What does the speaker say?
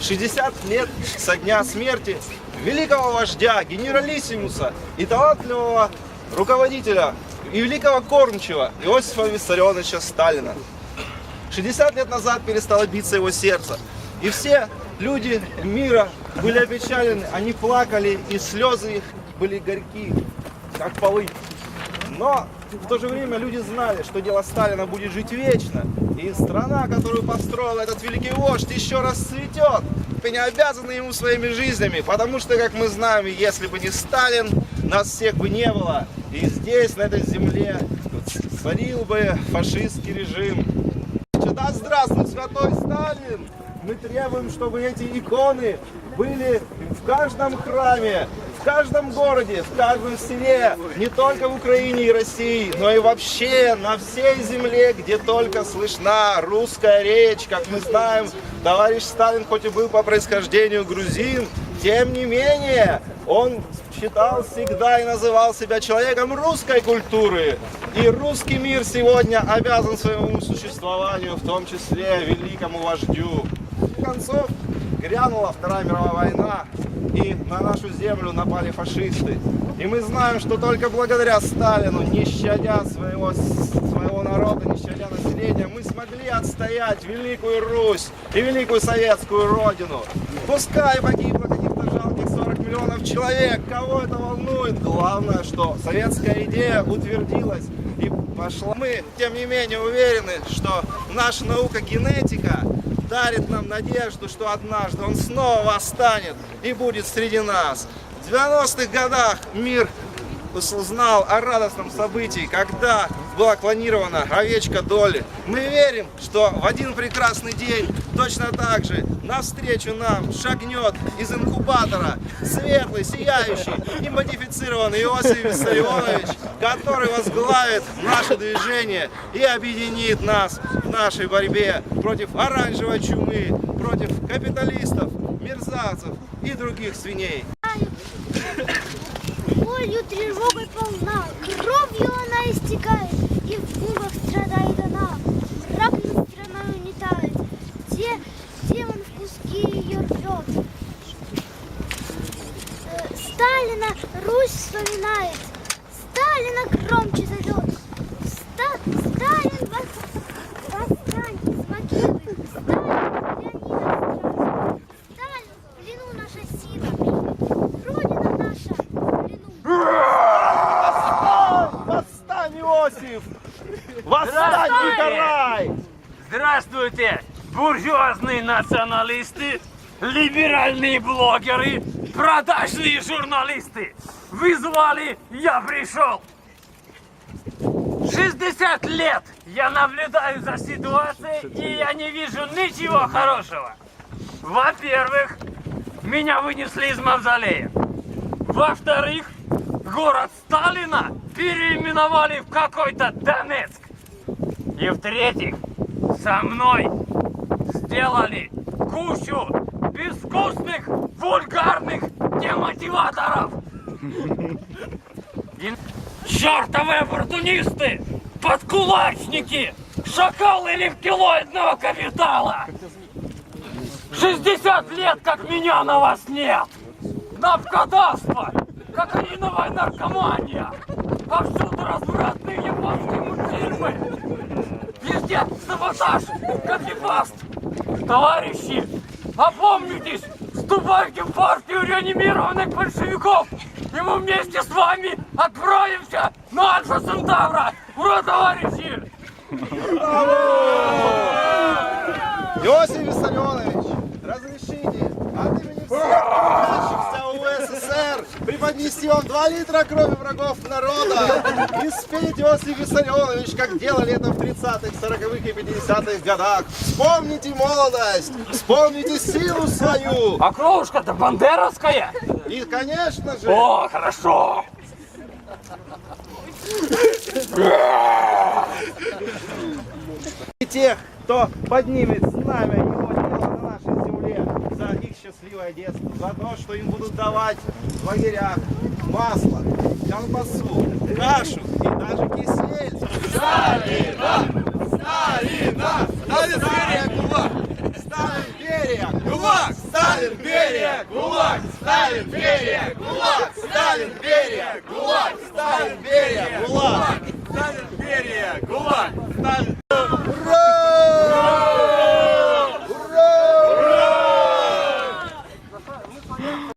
60 лет со дня смерти великого вождя, генералиссимуса и талантливого руководителя и великого кормчего Иосифа Виссарионовича Сталина. 60 лет назад перестало биться его сердце. И все люди мира были опечалены, они плакали, и слезы их были горьки, как полы. Но в то же время люди знали, что дело Сталина будет жить вечно. И страна, которую построил этот великий вождь, еще раз цветет. Они обязаны ему своими жизнями, потому что, как мы знаем, если бы не Сталин, нас всех бы не было. И здесь, на этой земле, царил бы фашистский режим. Да здравствует святой Сталин! Мы требуем, чтобы эти иконы были в каждом храме, каждом городе, в каждом селе, не только в Украине и России, но и вообще на всей земле, где только слышна русская речь. Как мы знаем, товарищ Сталин хоть и был по происхождению грузин, тем не менее, он считал всегда и называл себя человеком русской культуры. И русский мир сегодня обязан своему существованию, в том числе великому вождю. В концов, грянула Вторая мировая война, и на нашу землю напали фашисты. И мы знаем, что только благодаря Сталину, не щадя своего, своего народа, не щадя населения, мы смогли отстоять Великую Русь и Великую Советскую Родину. Пускай погибло каких-то жалких 40 миллионов человек, кого это волнует? Главное, что советская идея утвердилась и пошла. Мы, тем не менее, уверены, что наша наука генетика дарит нам надежду, что однажды он снова восстанет и будет среди нас. В 90-х годах мир узнал о радостном событии, когда была клонирована овечка Долли. Мы верим, что в один прекрасный день точно так же навстречу нам шагнет из инкубатора светлый, сияющий и модифицированный Иосиф Виссарионович, который возглавит наше движение и объединит нас в нашей борьбе против оранжевой чумы, против капиталистов, мерзавцев и других свиней. Болью тревогой полна, кровью она истекает, и в муках страдает она. Враг над страною не тает, где демон в куски ее рвет. Э, Сталина Русь вспоминает, Сталина громче зовет. Ста- Сталин вос- восстань с могилы, Сталин Леонида Страсов. Сталин в плену наша сила, Родина наша в плену. Восстань, Иосиф! Восстань, Николай! Здравствуйте, буржуазные националисты, либеральные блогеры, продажные журналисты. Вы звали, я пришел. 60 лет я наблюдаю за ситуацией, и я не вижу ничего хорошего. Во-первых, меня вынесли из мавзолея. Во-вторых, город Сталина переименовали в какой-то Донецк. И в-третьих, со мной сделали кучу безвкусных, вульгарных демотиваторов. И чертовы оппортунисты, подкулачники, шакалы рептилоидного капитала. 60 лет, как меня на вас нет. Напкодавство, кокаиновая наркомания, повсюду развратные японские мультфильмы. Везде саботаж, копипаст. Товарищи, опомнитесь, вступайте в партию реанимированных большевиков, и мы вместе с вами отправимся на Альфа Центавра. Ура, товарищи! Иосиф УССР преподнести вам 2 литра крови врагов народа и спеть Иосиф Виссарионович, как делали это в 30-х, 40-х и 50-х годах. Вспомните молодость, вспомните силу свою. А кровушка-то бандеровская? И, конечно же, О, хорошо! и тех, кто поднимет знамя его дела на нашей земле за их счастливое детство, за то, что им будут давать в лагерях масло, колбасу, кашу и даже кисель. Сталина! Сталина! Сталин Берия! Сталин Берия! Берия, ГУЛАГ! Сталин, Берия, ГУЛАГ! Сталин, Берия, ГУЛАГ! Сталин, Берия, ГУЛАГ! Сталин, Берия, ГУЛАГ! Сталин,